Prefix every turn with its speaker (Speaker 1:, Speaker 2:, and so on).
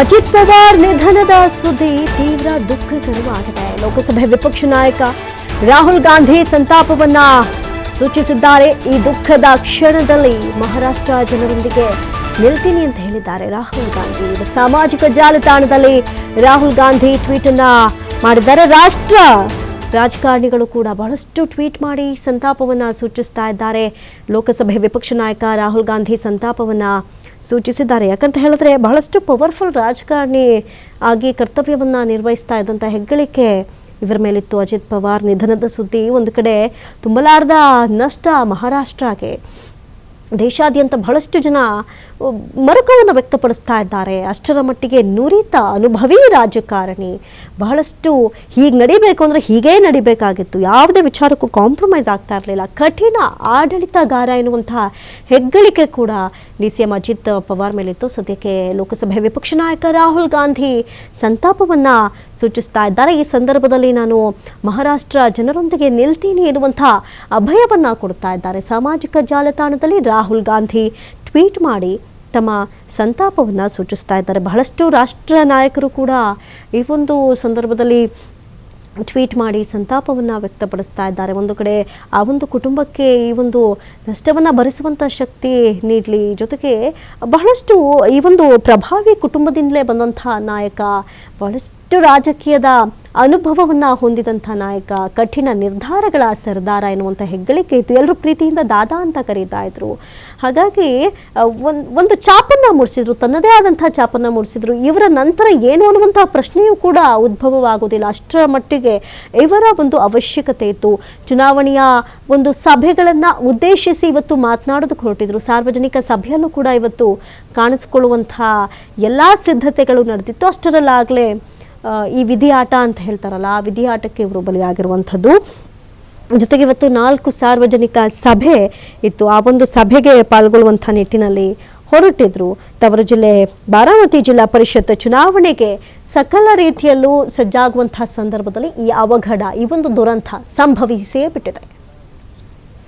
Speaker 1: ಅಜಿತ್ ಪವಾರ್ ನಿಧನದ ಸುದ್ದಿ ತೀವ್ರ ದುಃಖಕರವಾಗಿದೆ. ಲೋಕಸಭೆ ವಿಪಕ್ಷ ನಾಯಕ ರಾಹುಲ್ ಗಾಂಧಿ ಸಂತಾಪವನ್ನ ಸೂಚಿಸಿದ್ದಾರೆ. ಈ ದುಃಖದ ಕ್ಷಣದಲ್ಲಿ ಮಹಾರಾಷ್ಟ್ರ ಜನರೊಂದಿಗೆ ನಿಲ್ತೀನಿ ಅಂತ ಹೇಳಿದ್ದಾರೆ ರಾಹುಲ್ ಗಾಂಧಿ. ಸಾಮಾಜಿಕ ಜಾಲತಾಣದಲ್ಲಿ ರಾಹುಲ್ ಗಾಂಧಿ ಟ್ವೀಟ್ ಅನ್ನ ಮಾಡಿದ್ದಾರೆ. ರಾಷ್ಟ್ರ ರಾಜಕಾರಣಿಗಳು ಕೂಡ ಬಹಳಷ್ಟು ಟ್ವೀಟ್ ಮಾಡಿ ಸಂತಾಪವನ್ನು ಸೂಚಿಸ್ತಾ ಇದ್ದಾರೆ. ಲೋಕಸಭೆ ವಿಪಕ್ಷ ನಾಯಕ ರಾಹುಲ್ ಗಾಂಧಿ ಸಂತಾಪವನ್ನು ಸೂಚಿಸಿದ್ದಾರೆ. ಯಾಕಂತ ಹೇಳಿದ್ರೆ ಬಹಳಷ್ಟು ಪವರ್ಫುಲ್ ರಾಜಕಾರಣಿ ಆಗಿ ಕರ್ತವ್ಯವನ್ನು ನಿರ್ವಹಿಸ್ತಾ ಇದ್ದಂಥ ಹೆಗ್ಗಳಿಕೆ ಇವರ ಮೇಲಿತ್ತು. ಅಜಿತ್ ಪವಾರ್ ನಿಧನದ ಸುದ್ದಿ ಒಂದು ಕಡೆ ತುಂಬಲಾರದ ನಷ್ಟ ಮಹಾರಾಷ್ಟ್ರಗೆ. ದೇಶಾದ್ಯಂತ ಬಹಳಷ್ಟು ಜನ ಮರುಕವನ್ನು ವ್ಯಕ್ತಪಡಿಸ್ತಾ ಇದ್ದಾರೆ. ಅಷ್ಟರ ಮಟ್ಟಿಗೆ ನುರಿತ ಅನುಭವಿ ರಾಜಕಾರಣಿ. ಬಹಳಷ್ಟು ಹೀಗೆ ನಡಿಬೇಕು ಅಂದರೆ ಹೀಗೇ ನಡಿಬೇಕಾಗಿತ್ತು. ಯಾವುದೇ ವಿಚಾರಕ್ಕೂ ಕಾಂಪ್ರಮೈಸ್ ಆಗ್ತಾ ಇರಲಿಲ್ಲ. ಕಠಿಣ ಆಡಳಿತಗಾರ ಎನ್ನುವಂತಹ ಹೆಗ್ಗಳಿಕೆ ಕೂಡ D C M Ajit Pawar ಮೇಲಿತ್ತು. ಸದ್ಯಕ್ಕೆ ಲೋಕಸಭೆ ವಿಪಕ್ಷ ನಾಯಕ ರಾಹುಲ್ ಗಾಂಧಿ ಸಂತಾಪವನ್ನು ಸೂಚಿಸ್ತಾ ಇದ್ದಾರೆ. ಈ ಸಂದರ್ಭದಲ್ಲಿ ನಾನು ಮಹಾರಾಷ್ಟ್ರ ಜನರೊಂದಿಗೆ ನಿಲ್ತೀನಿ ಎನ್ನುವಂತಹ ಅಭಯವನ್ನು ಕೊಡ್ತಾ ಇದ್ದಾರೆ. ಸಾಮಾಜಿಕ ಜಾಲತಾಣದಲ್ಲಿ ರಾಹುಲ್ ಗಾಂಧಿ ಟ್ವೀಟ್ ಮಾಡಿ ತಮ್ಮ ಸಂತಾಪವನ್ನು ಸೂಚಿಸ್ತಾ ಇದ್ದಾರೆ. ಬಹಳಷ್ಟು ರಾಷ್ಟ್ರ ನಾಯಕರು ಕೂಡ ಈ ಒಂದು ಸಂದರ್ಭದಲ್ಲಿ ಟ್ವೀಟ್ ಮಾಡಿ ಸಂತಾಪವನ್ನು ವ್ಯಕ್ತಪಡಿಸ್ತಾ ಇದ್ದಾರೆ. ಒಂದು ಕಡೆ ಆ ಒಂದು ಕುಟುಂಬಕ್ಕೆ ಈ ಒಂದು ನಷ್ಟವನ್ನು ಭರಿಸುವಂಥ ಶಕ್ತಿ ನೀಡಲಿ. ಜೊತೆಗೆ ಬಹಳಷ್ಟು ಈ ಒಂದು ಪ್ರಭಾವಿ ಕುಟುಂಬದಿಂದಲೇ ಬಂದಂಥ ನಾಯಕ, ಬಹಳಷ್ಟು ರಾಜಕೀಯದ ಅನುಭವವನ್ನು ಹೊಂದಿದಂಥ ನಾಯಕ, ಕಠಿಣ ನಿರ್ಧಾರಗಳ ಸರ್ದಾರ ಎನ್ನುವಂಥ ಹೆಗ್ಗಳಿಕೆ ಇತ್ತು. ಎಲ್ಲರೂ ಪ್ರೀತಿಯಿಂದ ದಾದಾ ಅಂತ ಕರೀತಾ ಇದ್ರು. ಹಾಗಾಗಿ ಒಂದು ಒಂದು ಚಾಪನ್ನು ಮೂಡಿಸಿದ್ರು, ತನ್ನದೇ ಆದಂಥ ಚಾಪನ್ನು ಮೂಡಿಸಿದ್ರು. ಇವರ ನಂತರ ಏನು ಅನ್ನುವಂಥ ಪ್ರಶ್ನೆಯೂ ಕೂಡ ಉದ್ಭವವಾಗೋದಿಲ್ಲ. ಅಷ್ಟರ ಮಟ್ಟಿಗೆ ಇವರ ಒಂದು ಅವಶ್ಯಕತೆ ಇತ್ತು. ಚುನಾವಣೆಯ ಒಂದು ಸಭೆಗಳನ್ನು ಉದ್ದೇಶಿಸಿ ಇವತ್ತು ಮಾತನಾಡೋದಕ್ಕೆ ಹೊರಟಿದ್ರು. ಸಾರ್ವಜನಿಕ ಸಭೆಯಲ್ಲೂ ಕೂಡ ಇವತ್ತು ಕಾಣಿಸ್ಕೊಳ್ಳುವಂಥ ಎಲ್ಲ ಸಿದ್ಧತೆಗಳು ನಡೆದಿತ್ತು. ಅಷ್ಟರಲ್ಲಾಗಲೇ ಈ ಈ ಆಟ ಅಂತ ಹೇಳ್ತಾರಲ್ಲ, ಆ ವಿಧಿ ಆಟಕ್ಕೆ ಇವರು ಬಲಿಯಾಗಿರುವಂಥದ್ದು. ಜೊತೆಗೆ ಇವತ್ತು ನಾಲ್ಕು ಸಾರ್ವಜನಿಕ ಸಭೆ ಇತ್ತು. ಆ ಒಂದು ಸಭೆಗೆ ಪಾಲ್ಗೊಳ್ಳುವಂಥ ನಿಟ್ಟಿನಲ್ಲಿ ಹೊರಟಿದ್ರು. ತವರು ಜಿಲ್ಲೆ ಬಾರಾಮತಿ ಜಿಲ್ಲಾ ಪರಿಷತ್ ಚುನಾವಣೆಗೆ ಸಕಲ ರೀತಿಯಲ್ಲೂ ಸಜ್ಜಾಗುವಂತಹ ಸಂದರ್ಭದಲ್ಲಿ ಈ ಅವಘಡ ಈ ಒಂದು ದುರಂತ ಸಂಭವಿಸಿಯೇ ಬಿಟ್ಟಿದೆ.